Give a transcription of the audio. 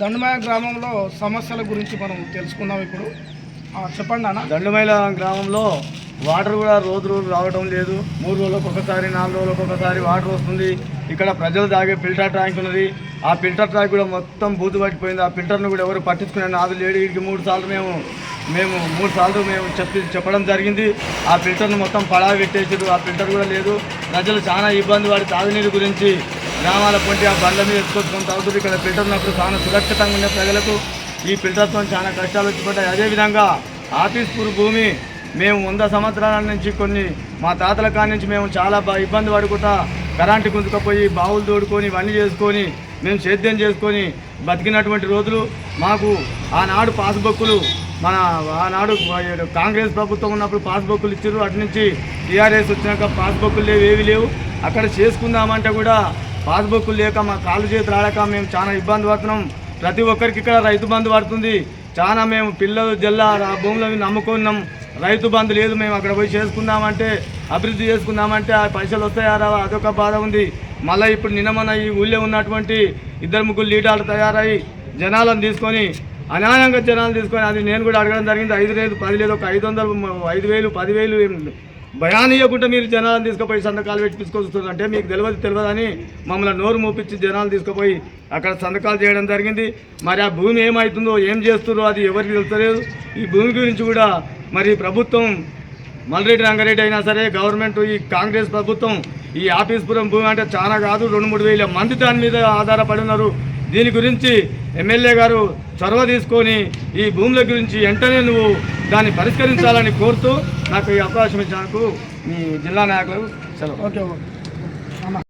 దండమాయ గ్రామంలో సమస్యల గురించి మనం తెలుసుకుందాం ఇప్పుడు. చెప్పండి అన్న. దండుమైల గ్రామంలో వాటర్ కూడా రోజు రోజు రావడం లేదు. మూడు రోజులకు ఒకసారి నాలుగు రోజులకు ఒకసారి వాటర్ వస్తుంది. ఇక్కడ ప్రజలు తాగే ఫిల్టర్ ట్యాంక్ ఉన్నది. ఆ ఫిల్టర్ ట్యాంక్ కూడా మొత్తం బూతు పట్టిపోయింది. ఆ ఫిల్టర్ను కూడా ఎవరు పట్టించుకునే నాదు లేడు. వీడికి మూడు సార్లు మేము మేము మూడు సార్లు మేము చెప్పి చెప్పడం జరిగింది. ఆ ఫిల్టర్ను మొత్తం పడా పెట్టేసారు. ఆ ఫిల్టర్ కూడా లేదు. ప్రజలు చాలా ఇబ్బంది పడి తాగునీరు గురించి గ్రామాల పొంటి ఆ బండ్ల మీద ఎత్తుకొచ్చుకొని తాగుతుంది ఇక్కడ ఫిల్టర్ ఉన్నప్పుడు చాలా సురక్షితంగా ఉండే ప్రజలకు ఈ ఫిల్టర్తో చాలా కష్టాలు వచ్చిపడ్డాయి. అదేవిధంగా ఆఫీస్పూర్ భూమి మేము వంద సంవత్సరాల నుంచి కొన్ని మా తాతల కాడి నుంచి మేము చాలా ఇబ్బంది పడుకుంటా కరెంటు గుంజుకపోయి బావులు తోడుకొని ఇవన్నీ చేసుకొని మేము సేద్యం చేసుకొని బతికినటువంటి రోజులు మాకు ఆనాడు పాస్బుక్కులు మన ఆనాడు కాంగ్రెస్ ప్రభుత్వం ఉన్నప్పుడు పాస్బుక్కులు ఇచ్చారు అటు నుంచి టీఆర్ఎస్ వచ్చినాక పాస్బుక్కులు లేవు ఏవి లేవు. అక్కడ చేసుకుందామంటే కూడా పాస్బుక్కులు లేక మా కాళ్ళు చేతులు ఆడక మేము చాలా ఇబ్బంది పడుతున్నాం. ప్రతి ఒక్కరికి ఇక్కడ రైతు బంధు పడుతుంది. చాలా మేము పిల్లలు జల్లా ఆ భూములను నమ్ముకున్నాం రైతు బంధు లేదు మేము అక్కడ పోయి చేసుకుందామంటే అభివృద్ధి చేసుకుందామంటే ఆ పైసలు వస్తాయా రావా? అదొక బాధ ఉంది. మళ్ళీ ఇప్పుడు నిన్న మన ఈ ఊళ్ళో ఉన్నటువంటి ఇద్దరు ముగ్గురు లీడర్లు తయారై జనాలను తీసుకొని అనానంగా జనాలు తీసుకొని అది నేను కూడా అడగడం జరిగింది. ఐదు లేదు పది లేదు ఒక ఐదు వందలు ఐదు వేలు పదివేలు భయానీయకుండా మీరు జనాలను తీసుకుపోయి సంతకాలు పెట్టి తీసుకొస్తున్నారు అంటే మీకు తెలియదు తెలియదని మమ్మల్ని నోరు మూపించి జనాలు తీసుకుపోయి అక్కడ సంతకాలు చేయడం జరిగింది. మరి ఆ భూమి ఏమవుతుందో ఏం చేస్తుందో అది ఎవరికి తెలుస్తలేదు. ఈ భూమి గురించి కూడా మరి ప్రభుత్వం మల్రెడ్డి రంగారెడ్డి అయినా సరే గవర్నమెంట్ ఈ కాంగ్రెస్ ప్రభుత్వం ఈ ఆఫీస్పురం భూమి అంటే చాలా కాదు రెండు మూడు వేల మంది దాని మీద ఆధారపడి ఉన్నారు. దీని గురించి ఎమ్మెల్యే గారు చొరవ తీసుకొని ఈ భూముల గురించి వెంటనే నువ్వు దాన్ని పరిష్కరించాలని కోరుతూ నాకు ఈ అవకాశం ఇచ్చినందుకు మీ జిల్లా నాయకులకు సెలవు. ఓకే